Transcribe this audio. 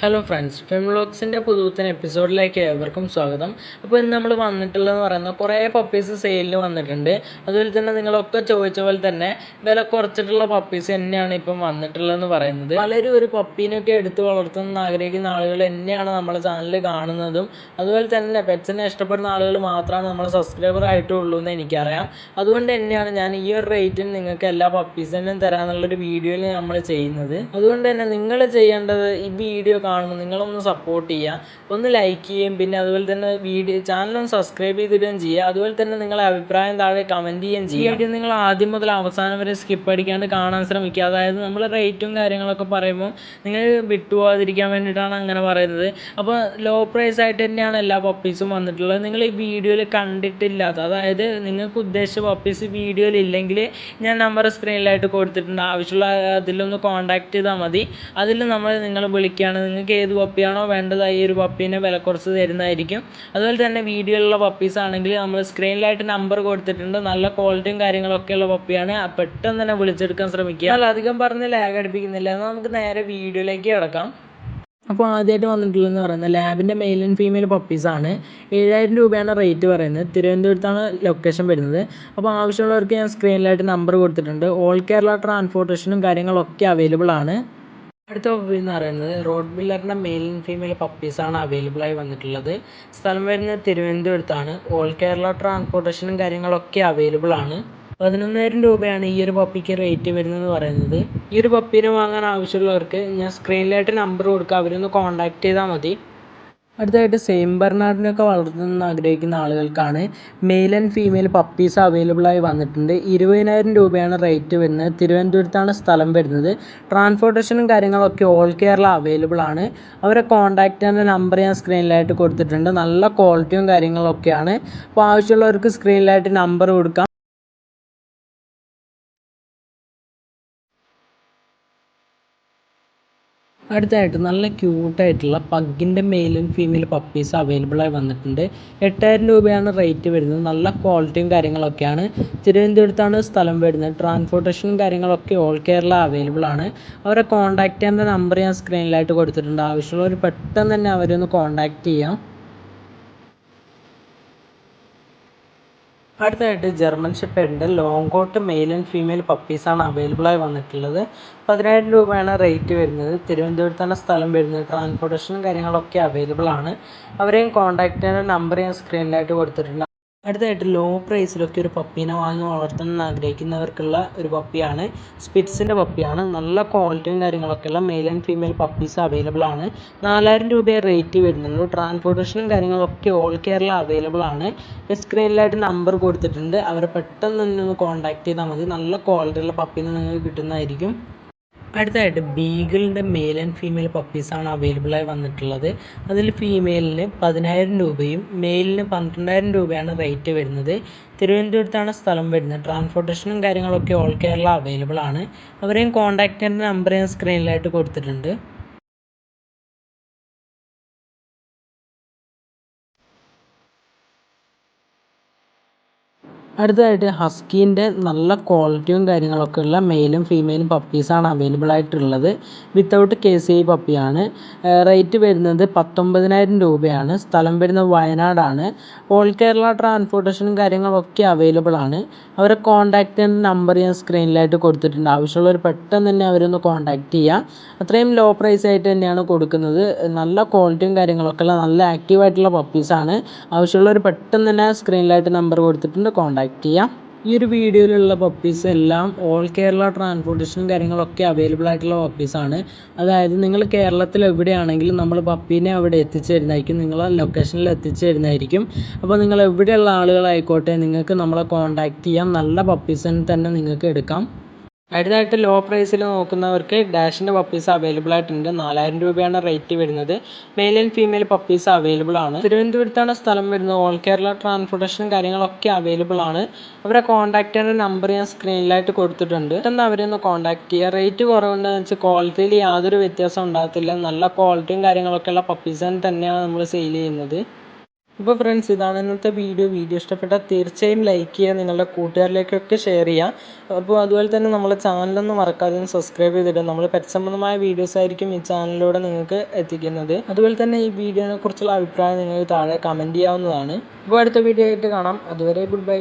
Hello friends ഫെംലോക്സിന്റെ പുതുപുത്തൻ എപ്പിസോഡിലേക്ക് ഏവർക്കും സ്വാഗതം. അപ്പോൾ ഇന്ന് നമ്മൾ വന്നിട്ടുള്ളതെന്ന് പറയുന്നത് കുറേ പപ്പീസ് സെയിലിൽ വന്നിട്ടുണ്ട്. അതുപോലെ തന്നെ നിങ്ങളൊക്കെ ചോദിച്ച പോലെ തന്നെ വില കുറച്ചിട്ടുള്ള പപ്പീസ് തന്നെയാണ് ഇപ്പം വന്നിട്ടുള്ളതെന്ന് പറയുന്നത്. പലരും ഒരു പപ്പീനൊക്കെ എടുത്ത് വളർത്തുന്ന ആഗ്രഹിക്കുന്ന ആളുകൾ തന്നെയാണ് നമ്മളെ ചാനലിൽ കാണുന്നതും. അതുപോലെ തന്നെ പെറ്റ്സിനെ ഇഷ്ടപ്പെടുന്ന ആളുകൾ മാത്രമാണ് നമ്മൾ സബ്സ്ക്രൈബർ ആയിട്ടുള്ളൂ എന്ന് എനിക്കറിയാം. അതുകൊണ്ട് തന്നെയാണ് ഞാൻ ഈ ഒരു റേറ്റിൽ നിങ്ങൾക്ക് എല്ലാ പപ്പീസിനും തരാമെന്നുള്ളൊരു വീഡിയോയിൽ നമ്മൾ ചെയ്യുന്നത്. അതുകൊണ്ട് തന്നെ നിങ്ങൾ ചെയ്യേണ്ടത് ഈ വീഡിയോ കാണുമ്പോൾ നിങ്ങളൊന്ന് സപ്പോർട്ട് ചെയ്യുക. ഒന്ന് ലൈക്ക് ചെയ്യുകയും പിന്നെ അതുപോലെ തന്നെ വീഡിയോ ചാനലൊന്ന് സബ്സ്ക്രൈബ് ചെയ്തിടുകയും ചെയ്യുക. അതുപോലെ തന്നെ നിങ്ങളുടെ അഭിപ്രായം താഴെ കമന്റ് ചെയ്യുകയും ചെയ്യുക. വീഡിയോ നിങ്ങൾ ആദ്യം മുതൽ അവസാനം വരെ സ്കിപ്പ് അടിക്കാണ്ട് കാണാൻ ശ്രമിക്കുക. അതായത് നമ്മൾ റേറ്റും കാര്യങ്ങളൊക്കെ പറയുമ്പോൾ നിങ്ങൾ വിട്ടുപോകാതിരിക്കാൻ വേണ്ടിയിട്ടാണ് അങ്ങനെ പറയുന്നത്. അപ്പോൾ ലോ പ്രൈസ് ആയിട്ട് തന്നെയാണ് എല്ലാ പപ്പീസും വന്നിട്ടുള്ളത്. നിങ്ങൾ ഈ വീഡിയോയിൽ കണ്ടിട്ടില്ലാത്ത അതായത് നിങ്ങൾക്ക് ഉദ്ദേശിച്ച പപ്പീസ് വീഡിയോയിൽ ഇല്ലെങ്കിൽ ഞാൻ നമ്പർ സ്ക്രീനിലായിട്ട് കൊടുത്തിട്ടുണ്ട്. ആവശ്യമുള്ള അതിലൊന്ന് കോൺടാക്ട് ചെയ്താൽ മതി. അതിൽ നമ്മൾ നിങ്ങൾ വിളിക്കുകയാണ്. നിങ്ങൾക്ക് ഏത് പപ്പിയാണോ വേണ്ടത് ഈ ഒരു പപ്പീനെ വില കുറച്ച് തരുന്നതായിരിക്കും. അതുപോലെ തന്നെ വീഡിയോയിലുള്ള പപ്പീസ് ആണെങ്കിൽ നമ്മൾ സ്ക്രീനിലായിട്ട് നമ്പർ കൊടുത്തിട്ടുണ്ട്. നല്ല ക്വാളിറ്റിയും കാര്യങ്ങളൊക്കെ ഉള്ള പപ്പിയാണ്. പെട്ടെന്ന് തന്നെ വിളിച്ചെടുക്കാൻ ശ്രമിക്കുക. അല്ല അധികം പറഞ്ഞ് ലാഗ് അടിപ്പിക്കുന്നില്ല. എന്നാൽ നമുക്ക് നേരെ വീഡിയോയിലേക്ക് കിടക്കാം. അപ്പോൾ ആദ്യമായിട്ട് വന്നിട്ടുള്ളതെന്ന് പറയുന്നത് ലാബിന്റെ മെയിൽ ആൻഡ് ഫീമെയിൽ പപ്പീസാണ് ഏഴായിരം രൂപയാണ് റേറ്റ് പറയുന്നത്. തിരുവനന്തപുരത്താണ് ലൊക്കേഷൻ വരുന്നത്. അപ്പോൾ ആവശ്യമുള്ളവർക്ക് ഞാൻ സ്ക്രീനിലായിട്ട് നമ്പർ കൊടുത്തിട്ടുണ്ട്. ഓൾ കേരള ട്രാൻസ്പോർട്ടേഷനും കാര്യങ്ങളൊക്കെ അവൈലബിൾ ആണ്. അടുത്ത പപ്പി എന്ന് പറയുന്നത് റോഡ് ബില്ലറിന്റെ മെയിൽ ആൻഡ് ഫീമെയിൽ പപ്പീസാണ് അവൈലബിൾ ആയി വന്നിട്ടുള്ളത്. സ്ഥലം വരുന്നത് തിരുവനന്തപുരത്താണ്. ഓൾ കേരള ട്രാൻസ്പോർട്ടേഷനും കാര്യങ്ങളൊക്കെ അവൈലബിൾ ആണ്. പതിനൊന്നായിരം രൂപയാണ് ഈ ഒരു പപ്പിക്ക് റേറ്റ് വരുന്നതെന്ന് പറയുന്നത്. ഈ ഒരു പപ്പീനെ വാങ്ങാൻ ആവശ്യമുള്ളവർക്ക് ഞാൻ സ്ക്രീനിലായിട്ട് നമ്പർ കൊടുക്കാം. അവരൊന്ന് കോൺടാക്ട് ചെയ്താൽ മതി. അടുത്തതായിട്ട് സെയിം ബെർണാഡിനൊക്കെ വളർത്തണമെന്ന് ആഗ്രഹിക്കുന്ന ആളുകൾക്കാണ് male and female puppies available ആയി വന്നിട്ടുണ്ട്. ഇരുപതിനായിരം രൂപയാണ് റേറ്റ് വരുന്നത്. തിരുവനന്തപുരത്താണ് സ്ഥലം വരുന്നത്. ട്രാൻസ്പോർട്ടേഷനും കാര്യങ്ങളൊക്കെ ഓൾ കേരള അവൈലബിൾ ആണ്. അവരെ കോൺടാക്റ്റ് ചെയ്യുന്ന നമ്പർ ഞാൻ സ്ക്രീനിലായിട്ട് കൊടുത്തിട്ടുണ്ട്. നല്ല ക്വാളിറ്റിയും കാര്യങ്ങളൊക്കെയാണ്. അപ്പോൾ ആവശ്യമുള്ളവർക്ക് സ്ക്രീനിലായിട്ട് നമ്പർ കൊടുക്കാം. അടുത്തതായിട്ട് നല്ല ക്യൂട്ടായിട്ടുള്ള പഗ്ഗിന്റെ മെയിലും ഫീമെയിൽ പപ്പീസ് അവൈലബിൾ ആയി വന്നിട്ടുണ്ട്. എട്ടായിരം രൂപയാണ് റേറ്റ് വരുന്നത്. നല്ല ക്വാളിറ്റിയും കാര്യങ്ങളൊക്കെയാണ്. തിരുവനന്തപുരത്താണ് സ്ഥലം വരുന്നത്. ട്രാൻസ്പോർട്ടേഷനും കാര്യങ്ങളൊക്കെ ഓൾ കേരള അവൈലബിൾ ആണ്. അവരെ കോൺടാക്റ്റ് ചെയ്യേണ്ട നമ്പർ ഞാൻ സ്ക്രീനിലായിട്ട് കൊടുത്തിട്ടുണ്ട്. ആവശ്യമുള്ളവർ പെട്ടെന്ന് തന്നെ അവരെ ഒന്ന് കോൺടാക്റ്റ് ചെയ്യാം. അടുത്തതായിട്ട് German ഷെപ്പേർഡിന്റെ long coat male and female പപ്പീസാണ് available ആയി വന്നിട്ടുള്ളത്. പതിനായിരം രൂപയാണ് റേറ്റ് വരുന്നത്. തിരുവനന്തപുരത്താണ് സ്ഥലം വരുന്നത്. ട്രാൻസ്പോർട്ടേഷനും കാര്യങ്ങളൊക്കെ അവൈലബിൾ ആണ്. അവരെയും കോൺടാക്ട് ചെയ്യുന്ന നമ്പർ ഞാൻ സ്ക്രീനിലായിട്ട് കൊടുത്തിട്ടുണ്ട്. അടുത്തതായിട്ട് ലോ പ്രൈസിലൊക്കെ ഒരു പപ്പീനെ വാങ്ങി വളർത്തണമെന്ന് ആഗ്രഹിക്കുന്നവർക്കുള്ള ഒരു പപ്പിയാണ്. സ്പിറ്റ്സിന്റെ പപ്പിയാണ്. നല്ല ക്വാളിറ്റിയും കാര്യങ്ങളൊക്കെയുള്ള male and female puppies available ആണ്. നാലായിരം രൂപയെ റേറ്റ് വരുന്നുള്ളൂ ട്രാൻസ്പോർട്ടേഷനും കാര്യങ്ങളൊക്കെ ഓൾ കേരള അവൈലബിൾ ആണ്. സ്ക്രീനിലായിട്ട് നമ്പർ കൊടുത്തിട്ടുണ്ട്. അവരെ പെട്ടെന്ന് തന്നെ ഒന്ന് കോൺടാക്ട് ചെയ്താൽ മതി. നല്ല ക്വാളിറ്റിയുള്ള പപ്പീനെ നിങ്ങൾക്ക് കിട്ടുന്നതായിരിക്കും. അടുത്തതായിട്ട് ബീഗിളിന്റെ മെയിൽ ആൻഡ് ഫീമെയിൽ പപ്പീസാണ് അവൈലബിൾ ആയി വന്നിട്ടുള്ളത്. അതിൽ ഫീമെയിലിന് പതിനായിരം രൂപയും മെയിലിന് പന്ത്രണ്ടായിരം രൂപയാണ് റേറ്റ് വരുന്നത്. തിരുവനന്തപുരത്താണ് സ്ഥലം വരുന്നത്. ട്രാൻസ്പോർട്ടേഷനും കാര്യങ്ങളൊക്കെ ഓൾ കേരള അവൈലബിൾ ആണ്. അവരെയും കോൺടാക്ട് ചെയ്യേണ്ട നമ്പർ ഞാൻ സ്ക്രീനിലായിട്ട് കൊടുത്തിട്ടുണ്ട്. അടുത്തതായിട്ട് ഹസ്കീന്റെ നല്ല ക്വാളിറ്റിയും കാര്യങ്ങളൊക്കെ ഉള്ള മെയിലും ഫീമെയിലും പപ്പീസാണ് അവൈലബിൾ ആയിട്ടുള്ളത് വിത്തൗട്ട് കെ സി ഐ പപ്പിയാണ്. റേറ്റ് വരുന്നത് പത്തൊമ്പതിനായിരം രൂപയാണ്. സ്ഥലം വരുന്നത് വയനാടാണ്. ഓൾ കേരള ട്രാൻസ്പോർട്ടേഷനും കാര്യങ്ങളൊക്കെ അവൈലബിൾ ആണ് അവരെ കോൺടാക്റ്റ് ചെയ്യുന്ന നമ്പർ ഞാൻ സ്ക്രീനിലായിട്ട് കൊടുത്തിട്ടുണ്ട്. ആവശ്യമുള്ളവർ പെട്ടെന്ന് തന്നെ അവരൊന്ന് കോൺടാക്ട് ചെയ്യുക അത്രയും ലോ പ്രൈസ് ആയിട്ട് തന്നെയാണ് കൊടുക്കുന്നത്. നല്ല ക്വാളിറ്റിയും കാര്യങ്ങളൊക്കെ ഉള്ള നല്ല ആക്റ്റീവ് ആയിട്ടുള്ള പപ്പീസാണ്. ആവശ്യമുള്ളവർ പെട്ടെന്ന് തന്നെ സ്ക്രീനിലായിട്ട് നമ്പർ കൊടുത്തിട്ടുണ്ട്. കോൺടാക്റ്റ് ചെയ്യാം ഈ ഒരു വീഡിയോയിലുള്ള പപ്പീസ് എല്ലാം ഓൾ കേരള ട്രാൻസ്പോർട്ടേഷനും കാര്യങ്ങളൊക്കെ അവൈലബിൾ ആയിട്ടുള്ള പപ്പീസാണ് അതായത് നിങ്ങൾ കേരളത്തിൽ എവിടെയാണെങ്കിലും നമ്മൾ പപ്പീനെ അവിടെ എത്തിച്ചു തരുന്നതായിരിക്കും നിങ്ങളെ ലൊക്കേഷനിൽ എത്തിച്ചു തരുന്നതായിരിക്കും അപ്പോൾ നിങ്ങൾ എവിടെയുള്ള ആളുകളായിക്കോട്ടെ നിങ്ങൾക്ക് നമ്മളെ കോൺടാക്റ്റ് ചെയ്യാം നല്ല പപ്പീസിനെ തന്നെ നിങ്ങൾക്ക് എടുക്കാം. അടുത്തതായിട്ട് ലോ പ്രൈസിൽ നോക്കുന്നവർക്ക് ഡാഷിന്റെ പപ്പീസ് അവൈലബിൾ ആയിട്ടുണ്ട്. നാലായിരം രൂപയാണ് റേറ്റ് വരുന്നത്. Male and female puppies available ആണ്. തിരുവനന്തപുരത്താണ് സ്ഥലം വരുന്നത്. ഓൾ കേരള ട്രാൻസ്പോർട്ടേഷനും കാര്യങ്ങളൊക്കെ അവൈലബിൾ ആണ്. അവരെ കോൺടാക്ട് ചെയ്യുന്ന നമ്പർ ഞാൻ സ്ക്രീനിലായിട്ട് കൊടുത്തിട്ടുണ്ട്. പെട്ടെന്ന് അവരെ ഒന്ന് കോൺടാക്ട് ചെയ്യുക റേറ്റ് കുറവുണ്ടെന്ന് വെച്ചാൽ ക്വാളിറ്റിയിൽ യാതൊരു വ്യത്യാസം ഉണ്ടാകത്തില്ല. നല്ല ക്വാളിറ്റിയും കാര്യങ്ങളൊക്കെ ഉള്ള പപ്പീസ് തന്നെയാണ് നമ്മൾ സെയിൽ ചെയ്യുന്നത്. അപ്പോൾ ഫ്രണ്ട്സ് ഇതാണ് ഇന്നത്തെ വീഡിയോ വീഡിയോ ഇഷ്ടപ്പെട്ടാൽ തീർച്ചയായും ലൈക്ക് ചെയ്യുക നിങ്ങളുടെ കൂട്ടുകാരിലേക്കൊക്കെ ഷെയർ ചെയ്യുക. അപ്പോൾ അതുപോലെ തന്നെ നമ്മളെ ചാനലൊന്നും മറക്കാതെ സബ്സ്ക്രൈബ് ചെയ്തിടുക. നമ്മൾ പരിസംബന്ധമായ വീഡിയോസ് ആയിരിക്കും ഈ ചാനലിലൂടെ നിങ്ങൾക്ക് എത്തിക്കുന്നത്. അതുപോലെ തന്നെ ഈ വീഡിയോനെ കുറിച്ചുള്ള അഭിപ്രായം നിങ്ങൾ താഴെ കമന്റ് ചെയ്യാവുന്നതാണ്. അപ്പോൾ അടുത്ത വീഡിയോ ആയിട്ട് കാണാം. അതുവരെ ഗുഡ് ബൈ